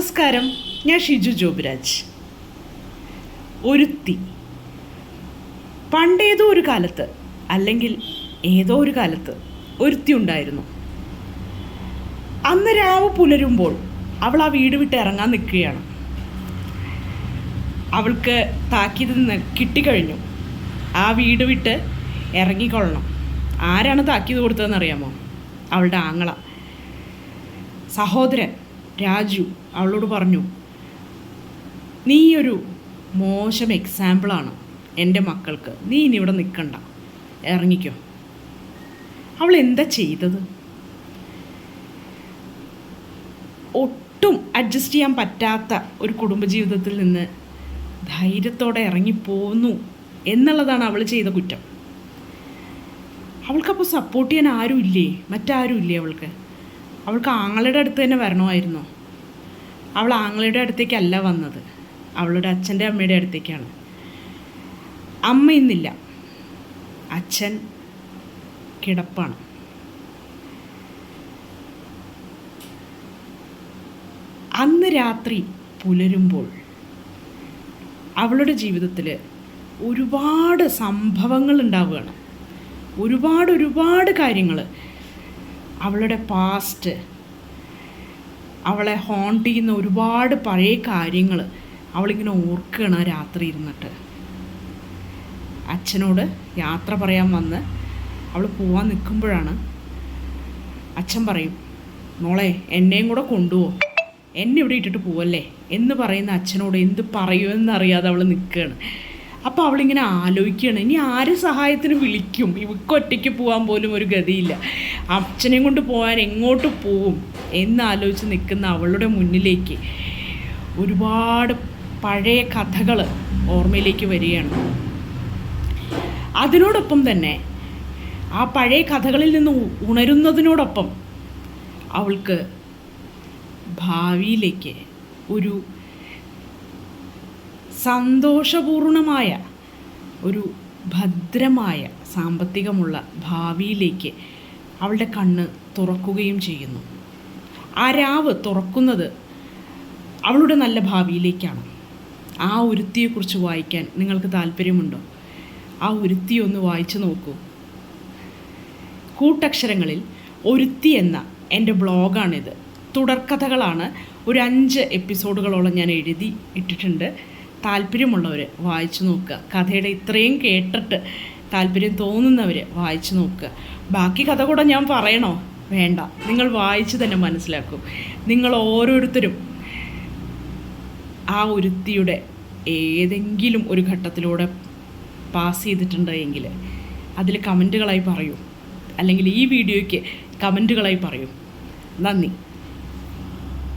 നമസ്കാരം. ഞാൻ ഷിജു ജോബിരാജ്. ഒരുത്തി. പണ്ടേതോ ഒരു കാലത്ത് അല്ലെങ്കിൽ ഏതോ ഒരു കാലത്ത് ഒരുത്തി ഉണ്ടായിരുന്നു. അന്ന് രാവ് പുലരുമ്പോൾ അവൾ ആ വീട് വിട്ട് ഇറങ്ങാൻ നിൽക്കുകയാണ്. അവൾക്ക് താക്കീത് കിട്ടിക്കഴിഞ്ഞു. ആ വീട് വിട്ട് ഇറങ്ങിക്കൊള്ളണം. ആരാണ് താക്കീത് കൊടുത്തതെന്ന് അറിയാമോ അവളുടെ ആങ്ങള. സഹോദരൻ. രാജു അവളോട് പറഞ്ഞു നീ ഒരു മോശം എക്സാമ്പിളാണ് എന്റെ മക്കൾക്ക്. നീ ഇനി ഇവിടെ നിൽക്കണ്ട. ഇറങ്ങിക്കോ. അവൾ എന്താ ചെയ്തത്? ഒട്ടും അഡ്ജസ്റ്റ് ചെയ്യാൻ പറ്റാത്ത ഒരു കുടുംബജീവിതത്തിൽ നിന്ന് ധൈര്യത്തോടെ ഇറങ്ങിപ്പോന്നു എന്നുള്ളതാണ് അവൾ ചെയ്ത കുറ്റം. അവൾക്കപ്പോൾ സപ്പോർട്ട് ചെയ്യാൻ ആരും ഇല്ലേ മറ്റാരും ഇല്ലേ അവൾക്ക്? അവൾക്ക് ആങ്ങളുടെ അടുത്ത് തന്നെ വരണമായിരുന്നു. അവൾ ആങ്ങളുടെ അടുത്തേക്കല്ല വന്നത്. അവളുടെ അച്ഛന്റെ അമ്മയുടെ അടുത്തേക്കാണ്. അമ്മ ഇന്നില്ല. അച്ഛൻ കിടപ്പാണ്. അന്ന് രാത്രി പുലരുമ്പോൾ അവളുടെ ജീവിതത്തിൽ ഒരുപാട് സംഭവങ്ങൾ ഉണ്ടാവുകയാണ്. ഒരുപാട് ഒരുപാട് കാര്യങ്ങൾ അവളുടെ പാസ്റ്റ് അവളെ ഹോണ്ട് ചെയ്യുന്ന ഒരുപാട് പഴയ കാര്യങ്ങൾ അവളിങ്ങനെ ഓർക്കുകയാണ് രാത്രി ഇരുന്നിട്ട്. അച്ഛനോട് യാത്ര പറയാൻ വന്ന് അവൾ പോവാൻ നിൽക്കുമ്പോഴാണ് അച്ഛൻ പറയും മോളെ എന്നെയും കൂടെ കൊണ്ടുപോകും എന്നെ ഇവിടെ ഇട്ടിട്ട് പോവല്ലേ? എന്ന് പറയുന്ന അച്ഛനോട് എന്ത് പറയുമെന്നറിയാതെ അവൾ നിൽക്കുകയാണ് അപ്പോൾ അവളിങ്ങനെ ആലോചിക്കുകയാണ്. ഇനി ആര് സഹായത്തിന് വിളിക്കും? ഇവക്ക് ഒറ്റയ്ക്ക് പോകാൻ പോലും ഒരു ഗതിയില്ല. അച്ഛനെയും കൊണ്ട് പോകാൻ എങ്ങോട്ട് പോവും എന്നാലോചിച്ച് നിൽക്കുന്ന അവളുടെ മുന്നിലേക്ക് ഒരുപാട് പഴയ കഥകൾ ഓർമ്മയിലേക്ക് വരികയാണ്. അതിനോടൊപ്പം തന്നെ ആ പഴയ കഥകളിൽ നിന്ന് ഉണരുന്നതിനോടൊപ്പം അവൾക്ക് ഭാവിയിലേക്ക് ഒരു സന്തോഷപൂർണമായ ഒരു ഭദ്രമായ സാമ്പത്തികമുള്ള ഭാവിയിലേക്ക് അവളുടെ കണ്ണ് തുറക്കുകയും ചെയ്യുന്നു. ആ രാവ് തുറക്കുന്നത് അവളുടെ നല്ല ഭാവിയിലേക്കാണ്. ആ ഒരുത്തിയെക്കുറിച്ച് വായിക്കാൻ നിങ്ങൾക്ക് താല്പര്യമുണ്ടോ ആ ഒരുത്തി ഒന്ന് വായിച്ചു നോക്കൂ. കൂട്ടക്ഷരങ്ങളിൽ ഒരുത്തി എന്ന എന്റെ ബ്ലോഗാണിത്. തുടർക്കഥകളാണ്. ഒരു അഞ്ച് എപ്പിസോഡുകളോളം ഞാൻ എഴുതി ഇട്ടിട്ടുണ്ട്. താല്പര്യമുള്ളവർ വായിച്ചു നോക്കുക. കഥയുടെ ഇത്രയും കേട്ടിട്ട് താല്പര്യം തോന്നുന്നവർ വായിച്ചു നോക്കുക. ബാക്കി കഥ കൂടെ ഞാൻ പറയണോ? വേണ്ട. നിങ്ങൾ വായിച്ച് തന്നെ മനസ്സിലാക്കും. നിങ്ങൾ ഓരോരുത്തരും ആ ഒരുത്തിയുടെ ഏതെങ്കിലും ഒരു ഘട്ടത്തിലൂടെ പാസ് ചെയ്തിട്ടുണ്ട് എങ്കിൽ അതിൽ കമന്റുകളായി പറയൂ. അല്ലെങ്കിൽ ഈ വീഡിയോയ്ക്ക് കമന്റുകളായി പറയൂ. നന്ദി.